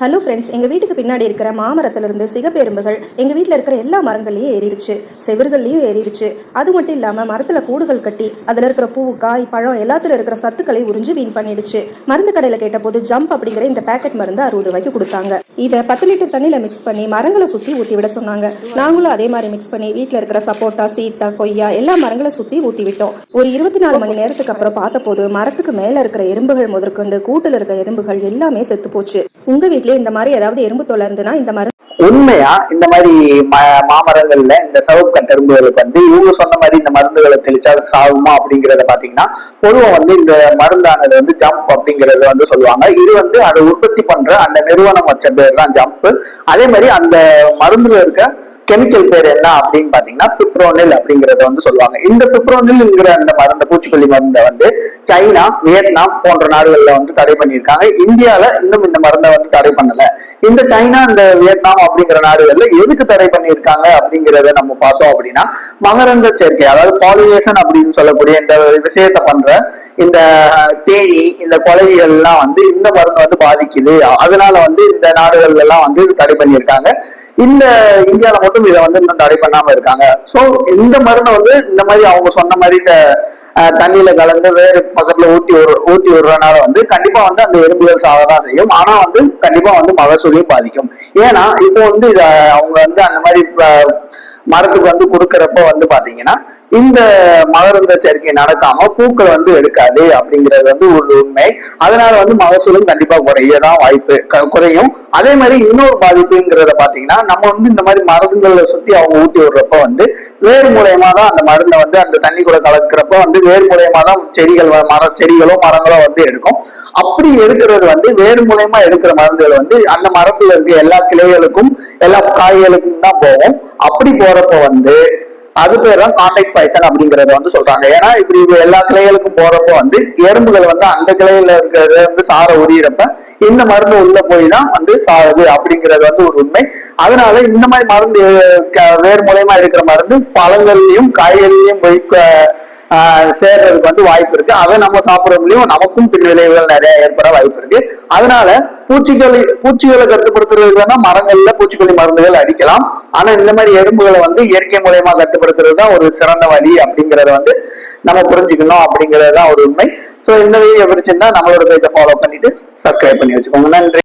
Hello friends எங்கள் வீட்டுக்கு பின்னாடி இருக்கிற மாமரத்துலேருந்து சிகப்பெரும்புகள் எங்கள் வீட்டில் இருக்கிற எல்லா மரங்கள்லையும் ஏறிடுச்சு. செவிர்கள்லையும் ஏறிடுச்சு. அது மட்டும் இல்லாமல் மரத்தில் கூடுகள் கட்டி அதில் இருக்கிற பூ காய் பழம் எல்லாத்துல இருக்கிற சத்துக்களை உறிஞ்சு வீண் பண்ணிடுச்சு. மருந்து கடையில் கேட்டபோது ஜம்ப் அப்படிங்கிற இந்த பேக்கெட் மருந்து அறுபது ரூபாய்க்கு கொடுத்தாங்க. இதை பத்து லிட்டர் தண்ணியில் மிக்ஸ் பண்ணி மரங்களை சுற்றி ஊற்றி விட சொன்னாங்க. நாங்களும் அதே மாதிரி மிக்ஸ் பண்ணி வீட்டில் இருக்கிற சப்போட்டா சீத்தா கொய்யா எல்லா மரங்களை சுற்றி ஊற்றி விட்டோம். ஒரு இருபத்தி நாலு மணி நேரத்துக்கு அப்புறம் பார்த்தபோது மரத்துக்கு மேலே இருக்கிற எறும்புகள் முதற்கொண்டு கூட்டில் இருக்கிற எறும்புகள் எல்லாமே செத்து போச்சு. வீட்டில் வீட்லயே இந்த மாதிரி ஏதாவது எறும்பு தொல்லை இருந்துன்னா இந்த மாதிரி உண்மையா? இந்த மாதிரி மாமரங்கள்ல இந்த சவுக்கு கட்டெரும்புகளுக்கு வந்து இவங்க சொன்ன மாதிரி இந்த மருந்துகளை தெளிச்சா சாகுமா அப்படிங்கறத பாத்தீங்கன்னா பொதுவா வந்து இந்த மருந்தானது வந்து ஜம்ப் அப்படிங்கறது வந்து சொல்லுவாங்க. இது வந்து அதை உற்பத்தி பண்ற அந்த நிறுவனம் வச்ச பேர் தான் ஜம்ப் அதே மாதிரி அந்த மருந்துல இருக்க கெமிக்கல் பேர் என்ன அப்படின்னு பாத்தீங்கன்னா பிப்ரோனில் அப்படிங்கறத வந்து சொல்லுவாங்க. இந்த பிப்ரோனில்ங்கிற அந்த மருந்து பூச்சிக்கொல்லி மருந்தை வந்து சைனா வியட்நாம் போன்ற நாடுகள்ல வந்து தடை பண்ணியிருக்காங்க. இந்தியால இன்னும் இந்த மருந்தை வந்து தடை பண்ணல. இந்த சைனா இந்த வியட்நாம் அப்படிங்கிற நாடுகள்ல எதுக்கு தடை பண்ணியிருக்காங்க அப்படிங்கறத நம்ம பார்த்தோம் அப்படின்னா மகரந்த சேர்க்கை அதாவது பாலினேஷன் அப்படின்னு சொல்லக்கூடிய இந்த விஷயத்தை பண்ற இந்த தேனி இந்த கொலைகள் எல்லாம் வந்து இந்த மருந்து வந்து பாதிக்குது. அதனால வந்து இந்த நாடுகள்ல எல்லாம் வந்து இது தடை பண்ணியிருக்காங்க. இந்த இந்தியால மட்டும் இதை வந்து இன்னும் தடை பண்ணாம இருக்காங்க. சோ இந்த மருந்தை வந்து இந்த மாதிரி அவங்க சொன்ன மாதிரி தண்ணியில கலந்து வேறு பக்கத்துல ஊட்டி விடுற ஊட்டி விடுறதுனால வந்து கண்டிப்பா வந்து அந்த எறும்புகள் சாகதான் செய்யும். ஆனா வந்து கண்டிப்பா வந்து மகசூலையும் பாதிக்கும். ஏன்னா இப்போ வந்து இத அவங்க வந்து அந்த மாதிரி மரத்துக்கு வந்து கொடுக்கறப்ப வந்து பாத்தீங்கன்னா இந்த மகரந்த சேர்க்கை நடக்காம பூக்கள் வந்து எடுக்காது அப்படிங்கிறது வந்து ஒரு உண்மை. அதனால வந்து மகசூலும் கண்டிப்பா குறையதான் வாய்ப்பு க- குறையும். அதே மாதிரி இன்னொரு பாதிப்புங்கிறத பாத்தீங்கன்னா நம்ம வந்து இந்த மாதிரி மருந்துகளை சுத்தி அவங்க ஊட்டி விடுறப்ப வந்து வேர் மூலயமா தான் அந்த மருந்தை வந்து அந்த தண்ணி கூட கலக்கிறப்ப வந்து வேர் மூலயமா தான் செடிகள் வ- மர செடிகளோ மரங்களோ வந்து எடுக்கும். அப்படி எடுக்கிறது வந்து வேர் மூலயமா எடுக்கிற மருந்துகள் வந்து அந்த மரத்துல இருக்க எல்லா கிளைகளுக்கும் எல்லா காய்களுக்கும் தான் போகும். அப்படி போறப்ப வந்து அது பேர் தான் கான்டாக்ட் பாய்சன் அப்படிங்கறத வந்து சொல்றாங்க. ஏன்னா இப்படி எல்லா கிளைகளுக்கும் போறப்போ வந்து எறும்புகள் வந்து அந்த கிளையில இருக்கிறத வந்து சார உரியறப்ப இந்த மருந்து உள்ள போய் தான் வந்து சாகுது அப்படிங்கிறது வந்து ஒரு உண்மை. அதனால இந்த மாதிரி மருந்து க- வேர் மூலயமா எடுக்கிற மருந்து பழங்கள்லயும் காய்கறிலையும் போய் சேர்றதுக்கு வந்து வாய்ப்பு இருக்கு. அதை நம்ம சாப்பிடறதுலயும் நமக்கும் பின்விளைவுகள் நிறைய ஏற்பட வாய்ப்பு இருக்கு. அதனால பூச்சிக்கொல்லி பூச்சிகளை கட்டுப்படுத்துறதுக்கு வேணா மரங்கள்ல பூச்சிக்கொல்லி மருந்துகள் அடிக்கலாம். ஆனா இந்த மாதிரி எறும்புகளை வந்து இயற்கை மூலயமா கட்டுப்படுத்துறது தான் ஒரு சிறந்த வழி அப்படிங்கறத வந்து நம்ம புரிஞ்சுக்கணும் அப்படிங்கறது தான் ஒரு உண்மை. சோ இந்த வீடியோ பிடிச்சிருந்தா நம்மளோட பேஜை ஃபாலோ பண்ணிட்டு சப்ஸ்கிரைப் பண்ணி வச்சுக்கோங்க. நன்றி.